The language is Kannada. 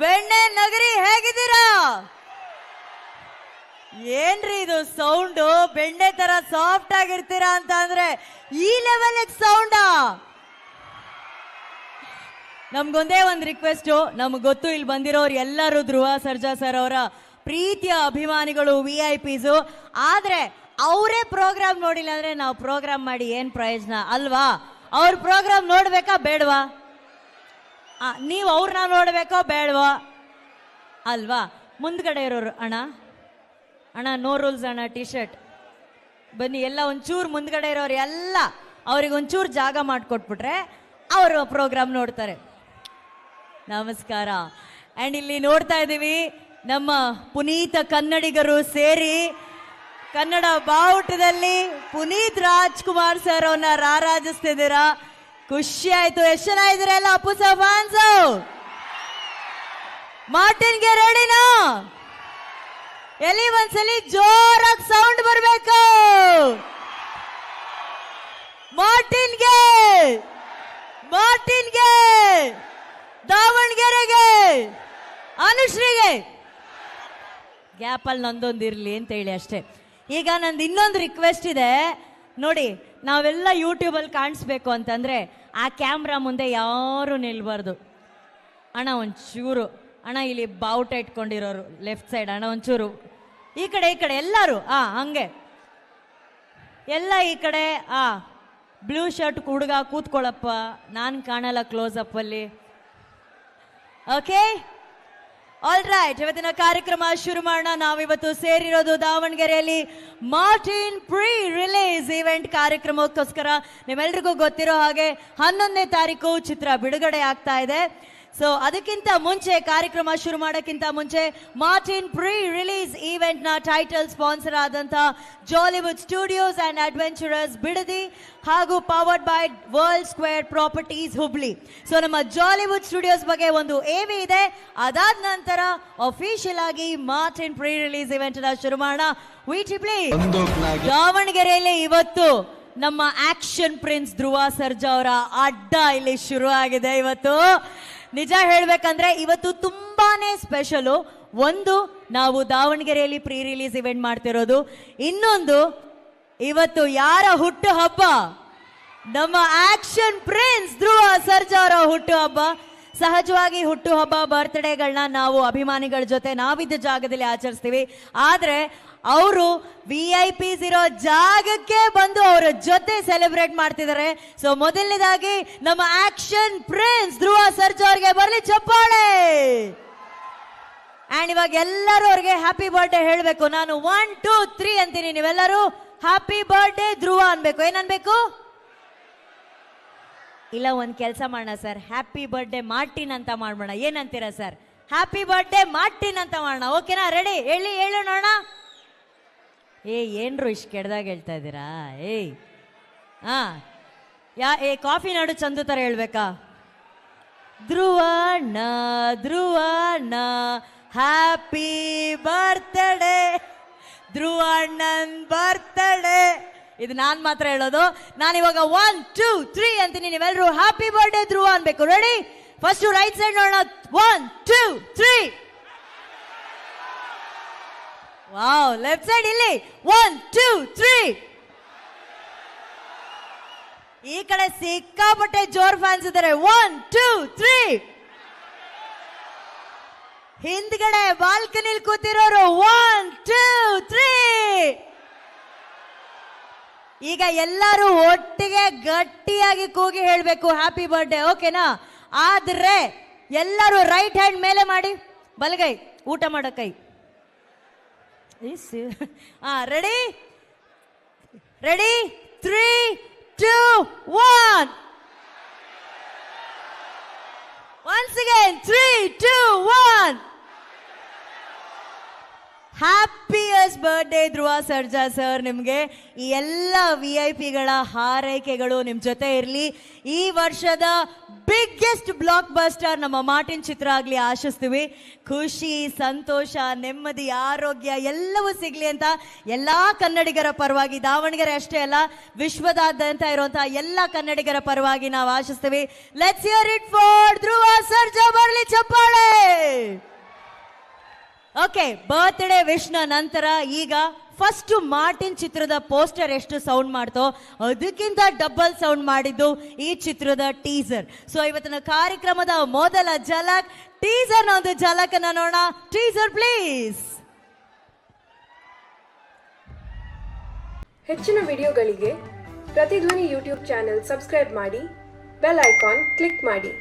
ಬೆಣ್ಣೆ ನಗರಿ ಹೇಗಿದ್ದೀರಾ? ಏನ್ರಿ ಇದು ಸೌಂಡು ಬೆಣ್ಣೆ ತರ ಸಾಫ್ಟ್ ಆಗಿರ್ತೀರಾ ಅಂತ ಅಂದ್ರೆ ಈ ಲೆವೆಲ್ ಸೌಂಡಾ ನಮ್ಗೊಂದೇ ಒಂದು ರಿಕ್ವೆಸ್ಟು ನಮ್ಗೆ ಗೊತ್ತು ಇಲ್ಲಿ ಬಂದಿರೋರು ಎಲ್ಲರೂ ಧ್ರುವ ಸರ್ಜಾ ಸರ್ ಅವರ ಪ್ರೀತಿಯ ಅಭಿಮಾನಿಗಳು ವಿ ಐ ಪಿಸು ಆದ್ರೆ ಅವರೇ ಪ್ರೋಗ್ರಾಮ್ ನೋಡಿಲ್ಲ ಅಂದ್ರೆ ನಾವು ಪ್ರೋಗ್ರಾಮ್ ಮಾಡಿ ಏನ್ ಪ್ರಯೋಜನ? ಅಲ್ವಾ? ಅವ್ರ ಪ್ರೋಗ್ರಾಮ್ ನೋಡ್ಬೇಕಾ ಬೇಡವಾ? ನೀವು ಅವ್ರನ್ನ ನೋಡಬೇಕೋ ಬೇಡವೋ? ಅಲ್ವಾ? ಮುಂದ್ಗಡೆ ಇರೋರು, ಅಣ್ಣ. ಅಣ್ಣ ನೋ ರೂಲ್ಸ್ ಅಣ್ಣ ಟಿ ಶರ್ಟ್ ಬನ್ನಿ, ಎಲ್ಲ ಒಂಚೂರು ಮುಂದ್ಗಡೆ ಇರೋರು ಎಲ್ಲ ಅವ್ರಿಗೆ ಒಂಚೂರು ಜಾಗ ಮಾಡಿಕೊಟ್ಬಿಟ್ರೆ ಅವರು ಪ್ರೋಗ್ರಾಮ್ ನೋಡ್ತಾರೆ. ನಮಸ್ಕಾರ. ಆ್ಯಂಡ್ ಇಲ್ಲಿ ನೋಡ್ತಾ ಇದ್ದೀವಿ, ನಮ್ಮ ಪುನೀತ ಕನ್ನಡಿಗರು ಸೇರಿ ಕನ್ನಡ ಬಾವುಟದಲ್ಲಿ ಪುನೀತ್ ರಾಜ್ಕುಮಾರ್ ಸರ್ ಅವನ್ನ ರಾರಾಜಿಸ್ತಿದ್ದೀರಾ? ಖುಷಿ ಆಯ್ತು ಎಷ್ಟು ಜನ ಇದ್ರೆ ಎಲ್ಲ ಅಪ್ಪು ಸರ್ ಮಾರ್ಟಿನ್ ಮಾರ್ಟಿನ್ಗೆ ರೆಡಿನಾ ಎಲ್ಲಿ ಒಂದ್ಸಲಿ ಜೋರಾಗಿ ಸೌಂಡ್ ಬರ್ಬೇಕು. ಮಾರ್ಟಿನ್ಗೆ ಮಾರ್ಟಿನ್ಗೆ, ದಾವಣಗೆರೆಗೆ, ಅನುಶ್ರೀಗೆ. ಗ್ಯಾಪಲ್ಲಿ ನಂದೊಂದು ಇರಲಿ ಅಂತ ಹೇಳಿ ಅಷ್ಟೇ. ಈಗ ನಂದು ಇನ್ನೊಂದು ರಿಕ್ವೆಸ್ಟ್ ಇದೆ. ನೋಡಿ, ನಾವೆಲ್ಲ ಯೂಟ್ಯೂಬಲ್ಲಿ ಕಾಣಿಸ್ಬೇಕು ಅಂತಂದ್ರೆ ಆ ಕ್ಯಾಮ್ರಾ ಮುಂದೆ ಯಾರು ನಿಲ್ಬಾರ್ದು. ಅಣ್ಣ ಒಂಚೂರು, ಅಣ್ಣ ಇಲ್ಲಿ ಬಾವುಟ ಇಟ್ಕೊಂಡಿರೋರು, ಲೆಫ್ಟ್ ಸೈಡ್ ಅಣ್ಣ ಒಂಚೂರು. ಈ ಕಡೆ ಈ ಕಡೆ ಎಲ್ಲರೂ, ಆ, ಹಂಗೆ. ಎಲ್ಲ ಈ ಕಡೆ, ಆ, ಬ್ಲೂ ಶರ್ಟ್ ಹುಡುಗ ಕೂತ್ಕೊಳ್ಳಪ್ಪ, ನಾನು ಕಾಣಲ್ಲ ಕ್ಲೋಸ್ ಅಪ್ ಅಲ್ಲಿ. ಓಕೆ ಆಲ್ ರೈಟ್ ಇವತ್ತಿನ ಕಾರ್ಯಕ್ರಮ ಶುರು ಮಾಡೋಣ. ನಾವಿವತ್ತು ಸೇರಿರೋದು ದಾವಣಗೆರೆಯಲ್ಲಿ ಮಾರ್ಟಿನ್ ಪ್ರೀ ರಿಲೀಸ್ ಇವೆಂಟ್ ಕಾರ್ಯಕ್ರಮಕ್ಕೋಸ್ಕರ. ನಿಮ್ಮೆಲ್ರಿಗೂ ಗೊತ್ತಿರೋ ಹಾಗೆ ಹನ್ನೊಂದನೇ ತಾರೀಕು ಚಿತ್ರ ಬಿಡುಗಡೆ ಆಗ್ತಾ ಇದೆ. ಸೊ ಅದಕ್ಕಿಂತ ಮುಂಚೆ ಕಾರ್ಯಕ್ರಮ ಶುರು ಮಾಡೋಕ್ಕಿಂತ ಮುಂಚೆ ಮಾರ್ಟಿನ್ ಪ್ರೀ ರಿಲೀಸ್ ಈವೆಂಟ್ನ ಟೈಟಲ್ ಸ್ಪಾನ್ಸರ್ ಆದಂತ Jollywood studios and adventurers Bidadi ಹಾಗೂ powered by world square properties Hubli so ನಮ್ಮ ಜಾಲಿವುಡ್ ಸ್ಟುಡಿಯೋಸ್ ಬಗ್ಗೆ ಒಂದು ಏವಿ ಇದೆ. ಅದಾದ ನಂತರ ಅಫಿಷಿಯಲ್ ಆಗಿ ಮಾರ್ಟಿನ್ ಪ್ರೀ ರಿಲೀಸ್ ಇವೆಂಟ್ನ ಶುರು ಮಾಡೋಣ. ಪ್ಲೀಸ್ ದಾವಣಗೆರೆಯಲ್ಲಿ ಇವತ್ತು ನಮ್ಮ ಆಕ್ಷನ್ ಪ್ರಿನ್ಸ್ ಧ್ರುವ ಸರ್ಜಾ ಅವರ ಅಡ್ಡ ಇಲ್ಲಿ ಶುರು ಆಗಿದೆ ಇವತ್ತು ನಿಜ ಹೇಳ್ಬೇಕಂದ್ರೆ ಇವತ್ತು ತುಂಬಾನೇ ಸ್ಪೆಷಲು ಒಂದು, ನಾವು ದಾವಣಗೆರೆಯಲ್ಲಿ ಪ್ರೀ ರಿಲೀಸ್ ಇವೆಂಟ್ ಮಾಡ್ತಿರೋದು. ಇನ್ನೊಂದು, ಇವತ್ತು ಯಾರ ಹುಟ್ಟು ಹಬ್ಬ? ನಮ್ಮ ಆಕ್ಷನ್ ಪ್ರಿನ್ಸ್ ಧ್ರುವ ಸರ್ಜಾ ಅವರ ಹುಟ್ಟು ಹಬ್ಬ. ಸಹಜವಾಗಿ ಹುಟ್ಟು ಹಬ್ಬ ಬರ್ತ್ಡೇಗಳನ್ನ ನಾವು ಅಭಿಮಾನಿಗಳ ಜೊತೆ ನಾವಿದ್ದ ಜಾಗದಲ್ಲಿ ಆಚರಿಸ್ತೀವಿ. ಆದ್ರೆ ಅವರು ವಿ ಐ ಪಿಸ್ ಇರೋ ಜಾಗಕ್ಕೆ ಬಂದು ಅವರ ಜೊತೆ ಸೆಲೆಬ್ರೇಟ್ ಮಾಡ್ತಿದ್ದಾರೆ. ಸೊ ಮೊದಲನೇದಾಗಿ ನಮ್ಮ ಆಕ್ಷನ್ ಪ್ರಿನ್ಸ್ ಧ್ರುವ ಸರ್ಜಾ ಅವ್ರಿಗೆ ಬರಲಿ ಚಪ್ಪಾಳೆ. ಅಂಡ್ ಇವಾಗ ಎಲ್ಲರೂ ಅವ್ರಿಗೆ ಹ್ಯಾಪಿ ಬರ್ಡೇ ಹೇಳಬೇಕು. ನಾನು ಒನ್ ಟೂ ತ್ರೀ ಅಂತೀನಿ ನೀವೆಲ್ಲರೂ. ಹ್ಯಾಪಿ ಬರ್ಡೇ ಧ್ರುವ ಅನ್ಬೇಕು. ಏನನ್ಬೇಕು ಇಲ್ಲ, ಒಂದ್ ಕೆಲಸ ಮಾಡೋಣ ಸರ್. ಹ್ಯಾಪಿ ಬರ್ಡೇ ಮಾರ್ಟಿನ್ ಅಂತ ಮಾಡೋಣ ಏನಂತೀರಾ ಸರ್? ಹ್ಯಾಪಿ ಬರ್ಡೇ ಮಾರ್ಟಿನ್ ಅಂತ ಮಾಡೋಣ. ಓಕೆನಾ ರೆಡಿ ಹೇಳಿ ಹೇಳು ನೋಡೋಣ ಏ, ಏನ್ರು ಇಷ್ಟು ಕೆಡ್ದಾಗ ಹೇಳ್ತಾ ಇದ್ದೀರಾ? ಏಯ್. ಹಾ ಯಾ, ಏ, ಕಾಫಿ ನಾಡು ಚಂದ ತರ ಹೇಳ್ಬೇಕಾ? ಧ್ರುವಣ್ಣ ಧ್ರುವಣ್ಣ ಹ್ಯಾಪಿ ಬರ್ತ್ಡೇ ಧ್ರುವಣ್ಣನ್ ಬರ್ತ್ಡೇ ಇದು ನಾನ್ ಮಾತ್ರ ಹೇಳೋದು. ನಾನು ಇವಾಗ ಒನ್ ಟೂ ತ್ರೀ ಅಂತೀನಿ. ನೀವೆಲ್ಲರೂ ಹ್ಯಾಪಿ ಬರ್ಡೇ ಧ್ರುವ ಅನ್ಬೇಕು. ರೆಡಿ ಫಸ್ಟ್ ರೈಟ್ ಸೈಡ್ ನೋಡೋಣ. One two three wow left side ಇಲ್ಲಿ. ಒನ್ ಟೂ ತ್ರೀ ಈ ಕಡೆ ಸಿಕ್ಕಾಪಟ್ಟೆ ಜೋರ್ ಫ್ಯಾನ್ಸ್ ಇದ್ದಾರೆ. ಒನ್ ಟೂ ತ್ರೀ ಹಿಂದ್ಗಡೆ ಬಾಲ್ಕನಿಲ್ ಕೂತಿರೋರು. ಒನ್ ಟೂ ತ್ರೀ ಈಗ ಎಲ್ಲರೂ ಒಟ್ಟಿಗೆ ಗಟ್ಟಿಯಾಗಿ ಕೂಗಿ ಹೇಳಬೇಕು. ಹ್ಯಾಪಿ ಬರ್ಡೇ ಓಕೆನಾ ಆದ್ರೆ ಎಲ್ಲರೂ ರೈಟ್ ಹ್ಯಾಂಡ್ ಮೇಲೆ ಮಾಡಿ. ಬಲಗೈ, ಊಟ ಮಾಡೋ ಕೈ. Ready ready three two one once again three two one happiest birthday Dhruva Sarja sir ನಿಮಗೆ ಈ ಎಲ್ಲ ವಿ ಐ ಪಿಗಳ ಹಾರೈಕೆಗಳು ನಿಮ್ಮ ಜೊತೆ ಇರಲಿ. ಈ ವರ್ಷದ ಬಿಗ್ಗೆಸ್ಟ್ ಬ್ಲಾಕ್ ಬಸ್ಟರ್ ನಮ್ಮ ಮಾರ್ಟಿನ್ ಚಿತ್ರ ಆಗಲಿ ಆಶಿಸ್ತೀವಿ. ಖುಷಿ, ಸಂತೋಷ, ನೆಮ್ಮದಿ, ಆರೋಗ್ಯ ಎಲ್ಲವೂ ಸಿಗಲಿ ಅಂತ ಎಲ್ಲ ಕನ್ನಡಿಗರ ಪರವಾಗಿ, ದಾವಣಗೆರೆ ಅಷ್ಟೇ ಅಲ್ಲ, ವಿಶ್ವದಾದ್ಯಂತ ಇರುವಂತಹ ಎಲ್ಲ ಕನ್ನಡಿಗರ ಪರವಾಗಿ ನಾವು ಆಶಿಸ್ತೀವಿ. Let's hear it for Dhruva, Sarja, ಬರಲಿ, ಚಪ್ಪಾಳೆ! ಓಕೆ ಬರ್ತ್ಡೇ ವಿಶ್ನ ನಂತರ ಈಗ ಫಸ್ಟ್ ಮಾರ್ಟಿನ್ ಚಿತ್ರದ ಪೋಸ್ಟರ್ ಎಷ್ಟು ಸೌಂಡ್ ಮಾಡ್ತೋ ಅದಕ್ಕಿಂತ ಡಬಲ್ ಸೌಂಡ್ ಮಾಡಿದ್ದು ಈ ಚಿತ್ರದ ಟೀಸರ್ ಸೊ ಇವತ್ತಿನ ಕಾರ್ಯಕ್ರಮದ ಮೊದಲ ಝಲಕ್ ಟೀಸರ್ ಒಂದು ಝಲಕ್ ಅನ್ನ ನೋಡೋಣ. ಟೀಸರ್ ಪ್ಲೀಸ್ ಹೆಚ್ಚಿನ ವಿಡಿಯೋಗಳಿಗೆ ಪ್ರತಿಧ್ವನಿ ಯೂಟ್ಯೂಬ್ ಚಾನೆಲ್ ಸಬ್ಸ್ಕ್ರೈಬ್ ಮಾಡಿ ಬೆಲ್ ಐಕಾನ್ ಕ್ಲಿಕ್ ಮಾಡಿ.